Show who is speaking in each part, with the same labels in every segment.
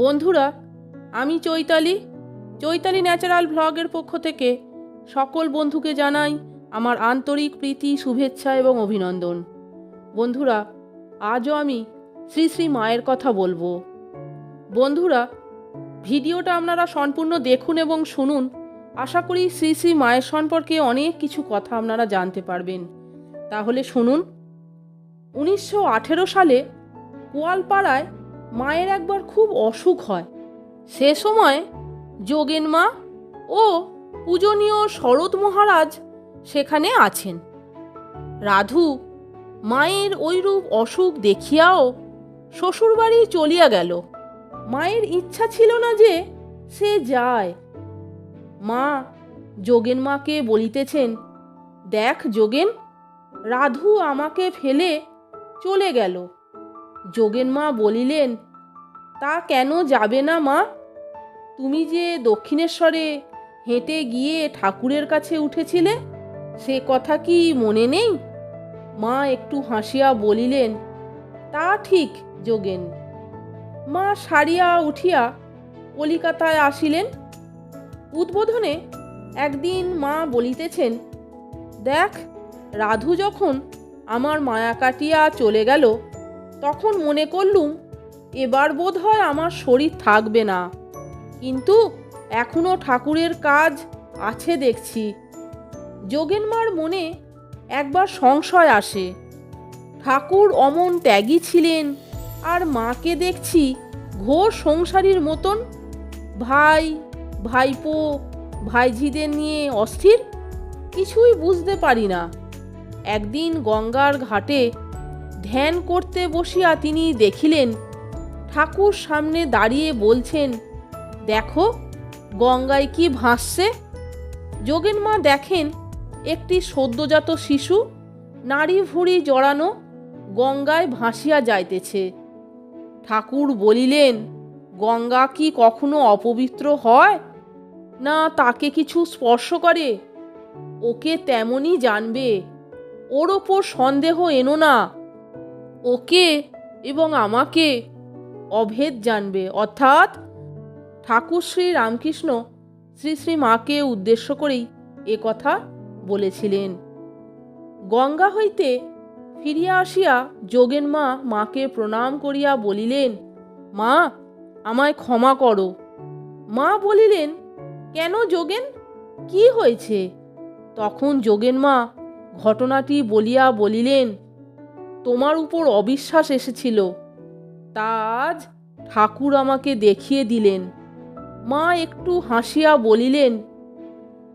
Speaker 1: বন্ধুরা, আমি চৈতালি। চৈতালি ন্যাচারাল ভ্লগের পক্ষ থেকে সকল বন্ধুকে জানাই আমার আন্তরিক প্রীতি, শুভেচ্ছা এবং অভিনন্দন। বন্ধুরা, আজও আমি শ্রী শ্রী মায়ের কথা বলব। বন্ধুরা, ভিডিওটা আপনারা সম্পূর্ণ দেখুন এবং শুনুন। আশা করি শ্রী শ্রী মায়ের সম্পর্কে অনেক কিছু কথা আপনারা জানতে পারবেন। তাহলে শুনুন। উনিশশো আঠেরো সালে গোয়ালপাড়ায় মায়ের একবার খুব অসুখ হয়। সে সময় যোগেন মা ও পূজনীয় শরৎ মহারাজ সেখানে আছেন। রাধু মায়ের ওইরূপ অসুখ দেখিয়াও শ্বশুরবাড়ি চলিয়া গেল। মায়ের ইচ্ছা ছিল না যে সে যায়। মা যোগেন মাকে বলিতেছেন, দেখ যোগেন, রাধু আমাকে ফেলে চলে গেল। যোগেন মা বলিলেন, তা কেন যাবে না মা? তুমি যে দক্ষিণেশ্বরে হেঁটে গিয়ে ঠাকুরের কাছে উঠেছিলে, সে কথা কি মনে নেই? মা একটু হাসিয়া বলিলেন, তা ঠিক, যোগেন। মা সারিয়া উঠিয়া কলিকাতায় আসিলেন। উদ্বোধনে একদিন মা বলিতেছেন, দেখ, রাধু যখন আমার মায়া কাটিয়া চলে গেল তখন মনে করলুম, এবার বোধ হয় আমার শরীর থাকবে না। কিন্তু এখনও ঠাকুরের কাজ আছে দেখছি। যোগেনমার মনে একবার সংশয় আসে। ঠাকুর অমন ত্যাগী ছিলেন, আর মাকে দেখছি ঘোর সংসারীর মতন। ভাই, ভাইপো, ভাইঝিদের নিয়ে অস্থির? কিছুই বুঝতে পারি না। একদিন গঙ্গার ঘাটে ধ্যান করতে বসিয়া তিনি দেখিলেন, ঠাকুর সামনে দাঁড়িয়ে বলছেন, দেখো, গঙ্গায় কি ভাসছে? যোগেন মা দেখেন, একটি সদ্যজাত শিশু, নাড়ি ভুঁড়ি জড়ানো, গঙ্গায় ভাসিয়া যাইতেছে। ঠাকুর বলিলেন, গঙ্গা কি কখনো অপবিত্র হয়? না তাকে কিছু স্পর্শ করে? ওকে তেমনই জানবে। ওর ওপর সন্দেহ এনো না। ওকে এবং আমাকে অভেদ জানবে। অর্থাৎ ঠাকুর শ্রী রামকৃষ্ণ শ্রী শ্রী মাকে উদ্দেশ্য করেই এ কথা বলেছিলেন। গঙ্গা হইতে ফিরিয়া আসিয়া যোগেন মা মাকে প্রণাম করিয়া বলিলেন, মা, আমায় ক্ষমা করো। মা বলিলেন, কেন যোগেন? কি হয়েছে? তখন যোগেন মা ঘটনাটি বলিয়া বলিলেন তোমার উপর অবিশ্বাস এসেছিল। তা আজ ঠাকুর আমাকে দেখিয়ে দিলেন। মা একটু হাসিয়া বলিলেন,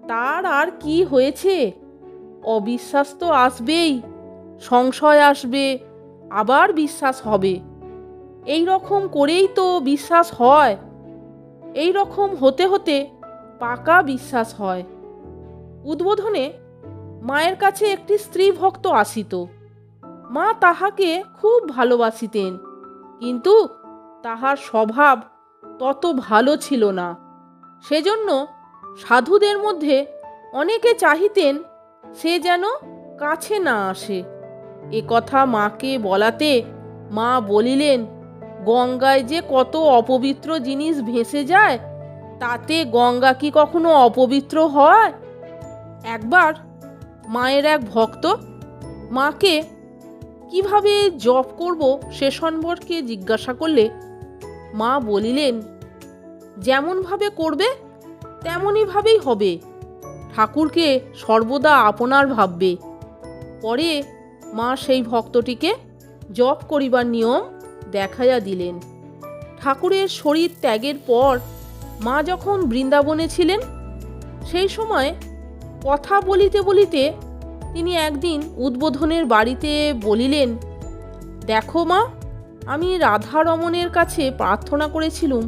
Speaker 1: তার আর কি হয়েছে? অবিশ্বাস তো আসবেই, সংশয় আসবে, আবার বিশ্বাস হবে। এই রকম করেই তো বিশ্বাস হয়। এই রকম হতে হতে পাকা বিশ্বাস হয়। উদ্বোধনে মায়ের কাছে একটি স্ত্রী ভক্ত আসিত। মা তাহাকে খুব ভালোবাসিতেন, কিন্তু তাহার স্বভাব তত ভালো ছিল না। সেজন্য সাধুদের মধ্যে অনেকে চাহিতেন সে যেন কাছে না আসে। এ কথা মাকে বলাতে মা বলিলেন, গঙ্গায় যে কত অপবিত্র জিনিস ভেসে যায়, তাতে গঙ্গা কি কখনো অপবিত্র হয়? একবার মায়ের এক ভক্ত মাকে কীভাবে জপ করব সে সম্পর্কে জিজ্ঞাসা করলে মা বলিলেন, যেমনভাবে করবে, তেমনইভাবেই হবে। ঠাকুরকে সর্বদা আপনার ভাববে। পরে মা সেই ভক্তটিকে জপ করিবার নিয়ম দেখাইয়া দিলেন। ঠাকুরের শরীর ত্যাগের পর মা যখন বৃন্দাবনে ছিলেন, সেই সময় কথা বলিতে বলিতে তিনি একদিন উদ্বোধনের বাড়িতে বলিলেন, দেখো মা, আমি রাধারমণের কাছে প্রার্থনা করেছিলুম,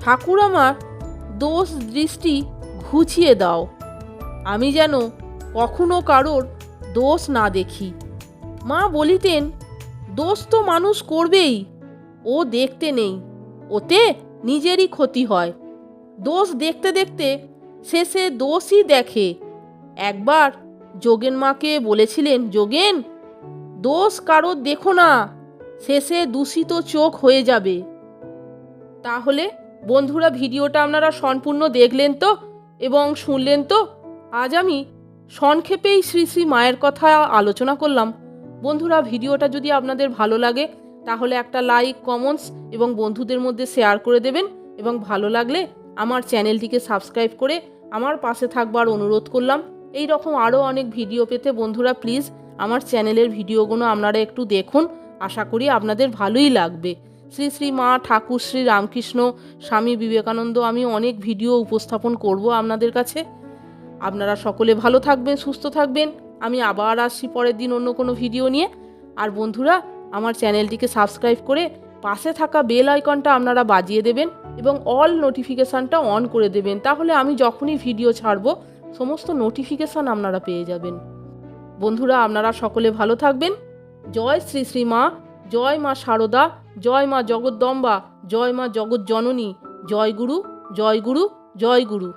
Speaker 1: ঠাকুর আমার দোষ দৃষ্টি ঘুচিয়ে দাও। আমি যেন কখনো কারোর দোষ না দেখি। মা বলিতেন, দোষ তো মানুষ করবেই, ও দেখতে নেই, ওতে নিজেরই ক্ষতি হয়। দোষ দেখতে দেখতে শেষে দোষই দেখে, একবার যোগেন মাকে বলেছিলেন, যোগেন, দোষ কারোর দেখো না, শেষে দূষিত চোখ হয়ে যাবে। তাহলে বন্ধুরা, ভিডিওটা আপনারা সম্পূর্ণ দেখলেন তো এবং শুনলেন তো? আজ আমি সংক্ষেপেই শ্রী শ্রী মায়ের কথা আলোচনা করলাম। বন্ধুরা, ভিডিওটা যদি আপনাদের ভালো লাগে, তাহলে একটা লাইক, কমেন্টস এবং বন্ধুদের মধ্যে শেয়ার করে দেবেন এবং ভালো লাগলে আমার চ্যানেলটিকে সাবস্ক্রাইব করে আমার পাশে থাকবার অনুরোধ করলাম। এই রকম আরও অনেক ভিডিও পেতে বন্ধুরা প্লিজ আমার চ্যানেলের ভিডিওগুলো আপনারা একটু দেখুন। আশা করি আপনাদের ভালোই লাগবে। শ্রী শ্রী মা ঠাকুর শ্রী রামকৃষ্ণ, স্বামী বিবেকানন্দ, আমি অনেক ভিডিও উপস্থাপন করব আপনাদের কাছে। আপনারা সকলে ভালো থাকবেন, সুস্থ থাকবেন। আমি আবার আসছি পরের দিন অন্য কোনো ভিডিও নিয়ে। আর বন্ধুরা, আমার চ্যানেলটিকে সাবস্ক্রাইব করে পাশে থাকা বেল আইকনটা আপনারা বাজিয়ে দেবেন এবং অল নোটিফিকেশানটা অন করে দেবেন। তাহলে আমি যখনই ভিডিও ছাড়বো সমস্ত নোটিফিকেশান আপনারা পেয়ে যাবেন। বন্ধুরা, আপনারা সকলে ভালো থাকবেন। জয় শ্রী শ্রী মা, জয় মা শারদা জয় মা জগদ্দম্বা, জয় মা জগৎ জননী জয় গুরু জয় গুরু জয় গুরু।